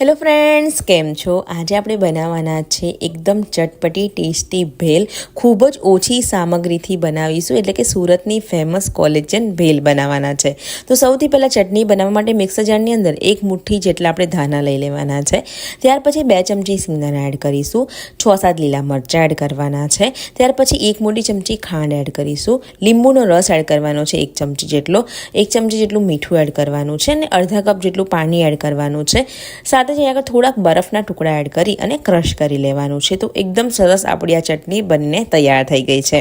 Hello friends કેમ છો? આજે આપણે બનાવવાના છે એકદમ ચટપટી, ટેસ્ટી ભેલ. ખૂબ જ ઓછી સામગ્રીથી બનાવીશું, એટલે કે સુરતની ફેમસ કોલેજન ભેલ બનાવવાના છે. તો સૌથી પહેલાં ચટણી બનાવવા માટે મિક્સર જારની અંદર એક મુઠ્ઠી જેટલા આપણે ધાના લઈ લેવાના છે. ત્યાર પછી બે ચમચી સિંગદાણા એડ કરીશું. છ સાત લીલા મરચાં એડ કરવાના છે. ત્યાર પછી એક મોટી ચમચી ખાંડ એડ કરીશું. લીંબુનો રસ એડ કરવાનો છે એક ચમચી જેટલો. એક ચમચી જેટલું મીઠું એડ કરવાનું છે અને અડધા કપ જેટલું પાણી એડ કરવાનું છે. સાથે જ આગળ થોડાક બરફના ટુકડા એડ કરી અને ક્રશ કરી લેવાનું છે. તો એકદમ સરસ આપણી આ ચટણી બંને તૈયાર થઈ ગઈ છે.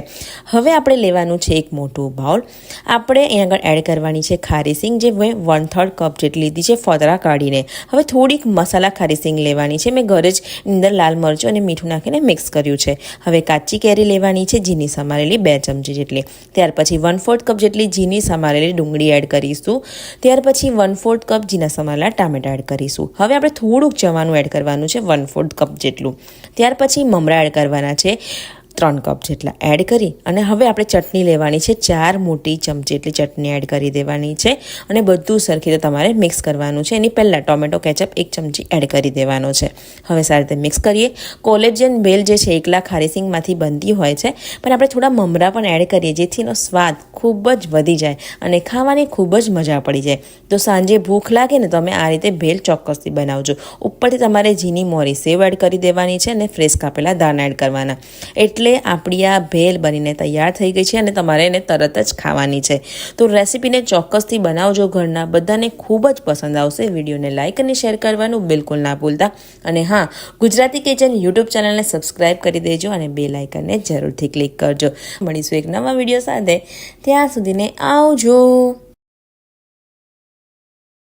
હવે આપણે લેવાનું છે એક મોટું બાઉલ આપણે અહીં આગળ એડ કરવાની છે ખારી સિંગ, જે મેં વન થર્ડ કપ જેટલી લીધી છે ફોતરા કાઢીને. હવે થોડીક મસાલા ખારી સિંગ લેવાની છે. મેં ઘરે જ અંદર લાલ મરચું અને મીઠું નાખીને મિક્સ કર્યું છે. હવે કાચી કેરી લેવાની છે ઝીની સમારેલી બે ચમચી જેટલી. ત્યાર પછી વન ફોર્થ કપ જેટલી ઝીની સમારેલી ડુંગળી એડ કરીશું. ત્યાર પછી વન ફોર્થ કપ ઝીના સમારેલા ટામેટા એડ કરીશું. હવે આપણે થોડુંક ચવાનું એડ કરવાનું છે વન ફોર્થ કપ જેટલું. ત્યાર પછી મમરા એડ કરવાના છે. ત્રણ કપ જેટલા એડ કરી અને હવે આપણે ચટણી લેવાની છે. ચાર મોટી ચમચી એટલી ચટણી એડ કરી દેવાની છે અને બધું સરખી રીતે તમારે મિક્સ કરવાનું છે. એની પહેલાં ટોમેટો, કેચઅપ એક ચમચી એડ કરી દેવાનો છે. હવે સારી રીતે મિક્સ કરીએ. કોલેજન બેલ જે છે, એકલા ખારીસિંગમાંથી બનતી હોય છે. પણ આપણે થોડા મમરા પણ એડ કરીએ જેથી એનો સ્વાદ ખૂબ જ વધી જાય અને ખાવાની ખૂબ જ મજા પડી જાય. તો સાંજે ભૂખ લાગે ને તમે આ રીતે ભેલ ચોક્કસથી બનાવજો. ઉપરથી તમારે ઝીની મોરી સેવ એડ કરી દેવાની છે અને ફ્રેશ કાપેલા દાણા એડ કરવાના. એટલે એટલે આપણી આ ભેલ બનીને તૈયાર થઈ ગઈ છે અને તમારે એને તરત જ ખાવાની છે. તો રેસીપીને ચોક્કસથી બનાવજો ઘરના. બધાને ખૂબ જ પસંદ આવશે. વિડીયોને લાઇક અને શેર કરવાનું બિલકુલ ના ભૂલતા. અને હા, ગુજરાતી કિચન યુટ્યુબ ચેનલને સબસ્ક્રાઇબ કરી દેજો અને બે લાઇકનને જરૂરથી ક્લિક કરજો. મળીશું એક નવા વીડિયો સાથે. ત્યાં સુધીને આવજો.